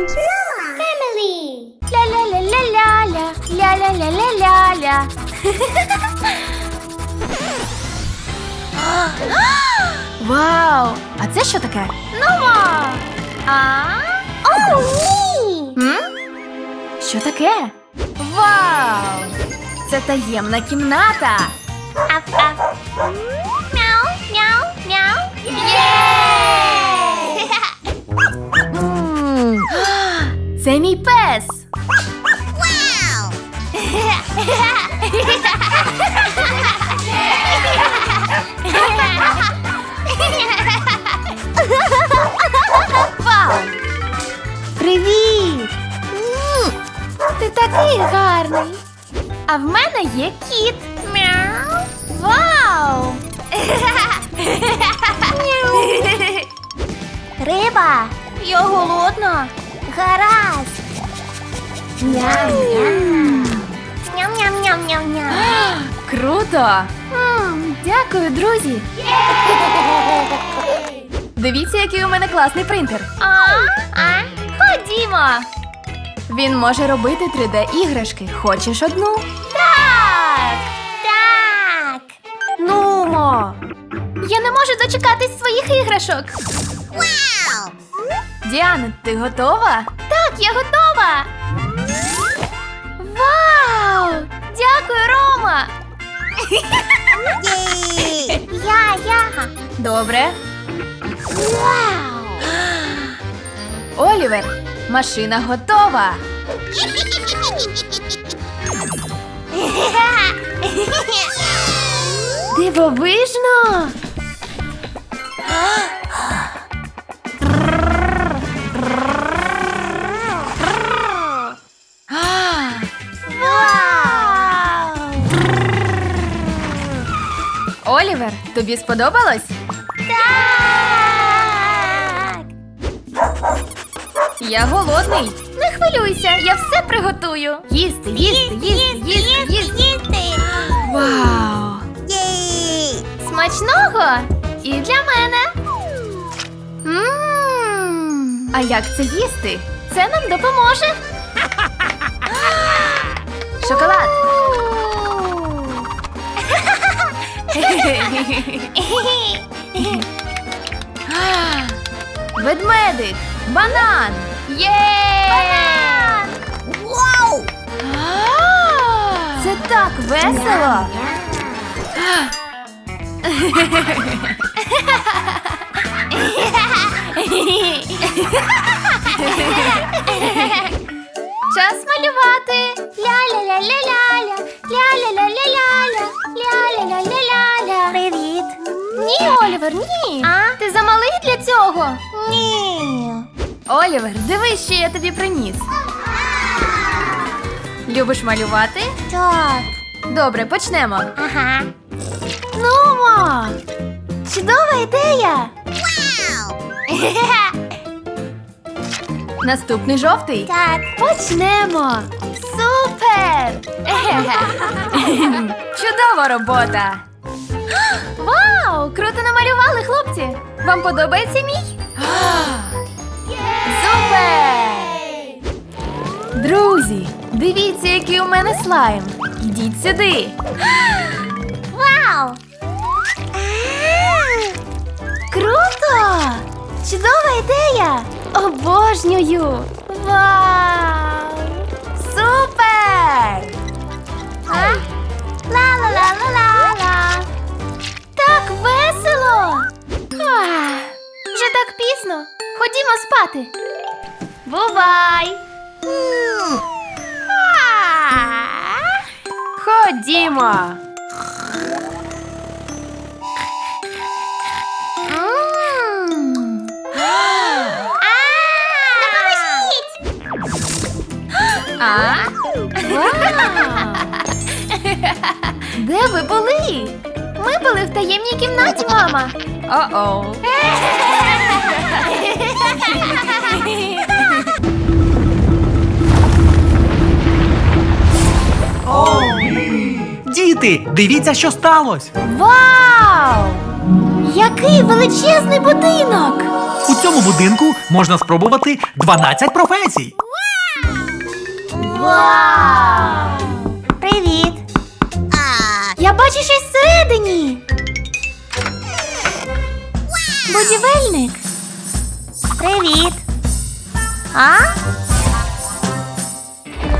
Family. Ля-ля-ля-ля-ля, ля-ля-ля-ля-ля-ля. Вау! А це що таке? Нумо! А? О, ні! М? Що таке? Вау! Це таємна кімната. Аф, аф. такий гарний. А в мене є кіт. Мяу. Вау! Риба. Я голодна. Гаразд. Ням-ням. Ням-ням-ням-ням-ням. Круто! М, Дякую, друзі. Дивіться, який у мене класний принтер. А? А? Ходімо. Він може робити 3D-іграшки. Хочеш одну? Так. Так. Нумо. Я не можу дочекатись своїх іграшок. Вау! Діана, ти готова? Так, я готова. Вау! Дякую, Рома! Я, я. Добре. Вау! Олівер, машина готова. Дивовижно. Олівер, тобі сподобалось? Я голодний. Не хвилюйся, я все приготую. Їсти, їсти, їсти, їсти, їсти. їсти. Вау! Єй! Смачного і для мене. Мм. А як це їсти? Це нам допоможе. Шоколад. Ведмедик. Банан. Є! Вау! Це так весело. Час малювати. Ля-ля-ля-ля-ля-ля, ля-ля-ля-ля-ля-ля, ля-ля-ля-ля-ля. Привіт. Ні, Олівер, ні. А? Ти замалий для цього. Ні. Олівер, дивись, що я тобі приніс. Любиш малювати? Так. Добре, почнемо. Ага. Нумо! Чудова ідея! Вау! Наступний жовтий. Так. Почнемо! Супер! Чудова робота! Вау! Круто намалювали, хлопці! Вам подобається мій? Супер! Друзі, дивіться, який у мене слайм. Йдіть сюди. Вау! Круто! Чудова ідея! Обожнюю! Вау! Супер! Ла-ла-ла-ла-ла-ла. Так весело! Вже так пізно. Ходімо спати. Бувай! Ходімо. А? Де ви були? Ми були в таємній кімнаті, мама. О-оу. Діти, дивіться, що сталося. Вау! Який величезний будинок! У цьому будинку можна спробувати 12 професій. Вау! Привіт. Я бачу щось всередині. Будівельник. Привіт. А?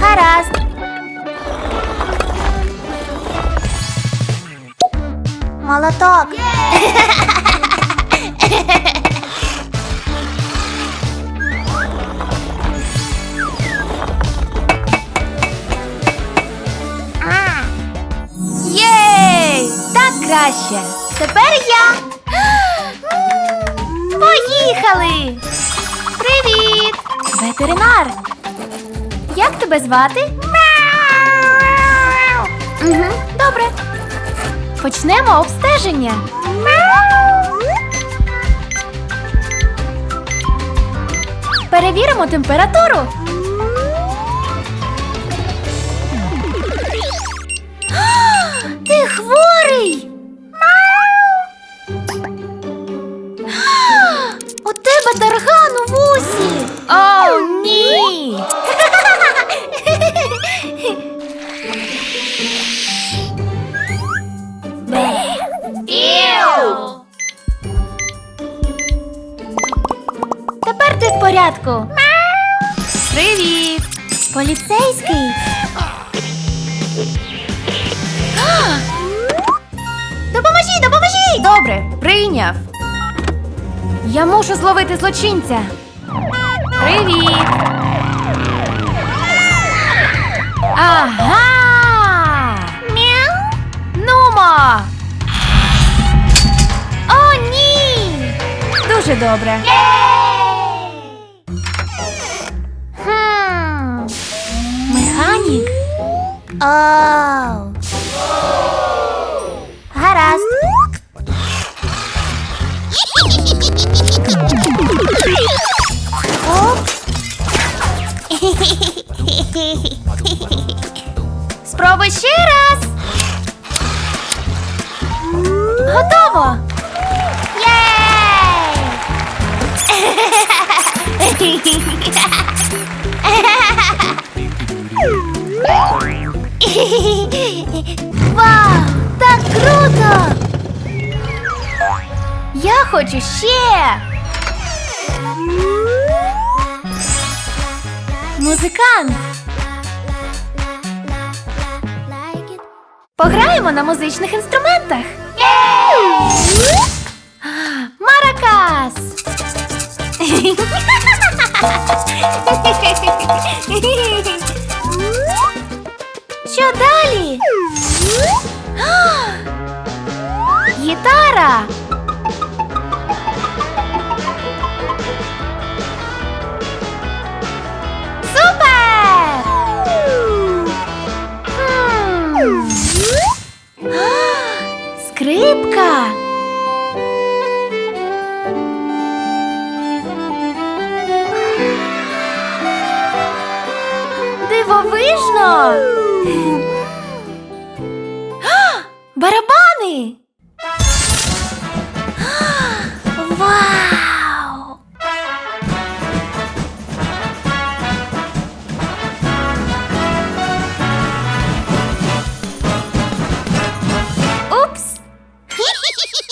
Гаразд. Молоток. Єй! Так краще. Тепер я. Поїхали! Ветеринар. Як тебе звати? Угу, добре. Почнемо обстеження. Перевіримо температуру. Порядку. Привіт. Поліцейський. Допоможіть, допоможіть! Добре, прийняв. Я мушу зловити злочинця. Привіт. Ага. Мяу. Нумо. О, ні. Дуже добре. Механік. Оу. Гаразд. Спробуй ще раз. Вау! Так круто! Я хочу ще. Музикант. Пограємо на музичних інструментах. Маракас. Гітара.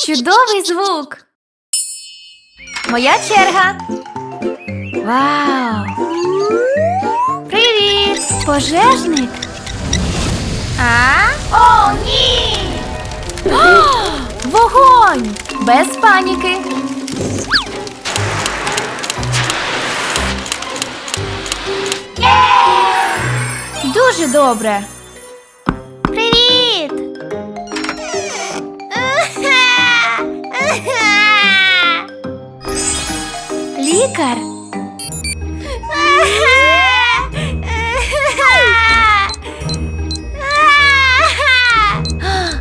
Чудовий звук. Моя черга. Вау! Привіт! Пожежник. А? О, ні! О, вогонь! Без паніки. Дуже добре. Лікар.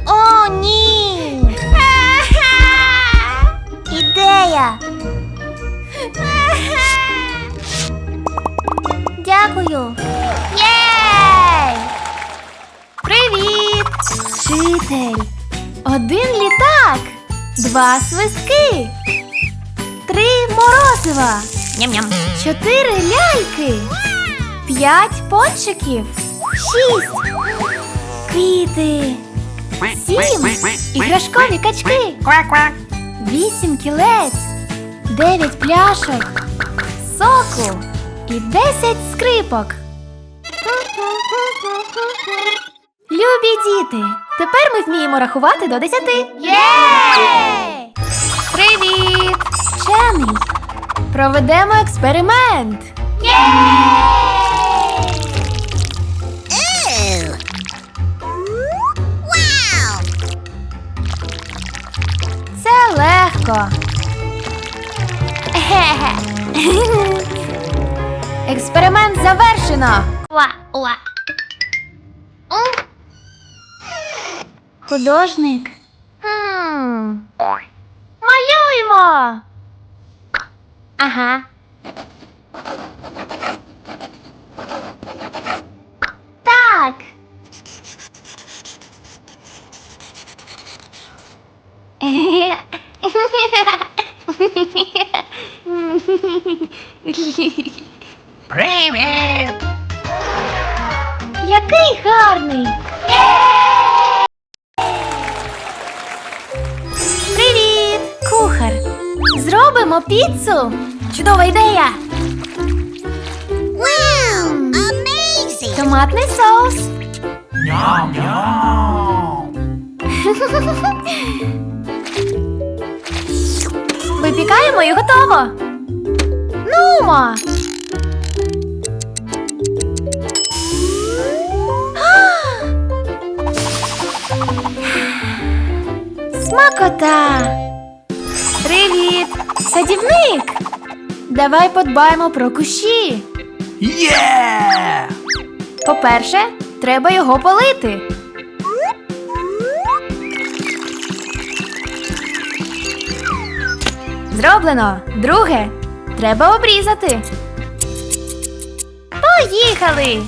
О, ні! Ідея! Дякую! Єй! Привіт! Вчитель! Один літак! Два свистки. Морозива. Ням-ням. Чотири ляльки. П'ять пончиків. Шість. Квіти. Сім. Іграшкові качки. Вісім кілець. Дев'ять пляшок. Соку. І десять скрипок. Любі діти! Тепер ми вміємо рахувати до десяти. Єй! Проведемо експеримент. Вау! Це легко. Експеримент завершено. Художник. Ага. Так. Привіт! Який гарний. Привіт, кухар. Зробимо піцу. Чудова ідея. Вау! Amazing! Томатний соус. Ням-ням! Випікаємо і готово. Нумо. Смакота. Привіт, садівник. Давай подбаємо про кущі. Є! По-перше, треба його полити. Зроблено. Друге, треба обрізати. Поїхали.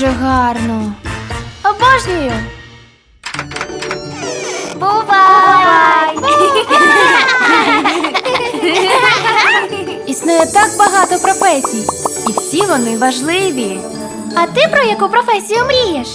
Дуже гарно. Обожнюю. Бувай! Існує так багато професій, і всі вони важливі. А ти про яку професію мрієш?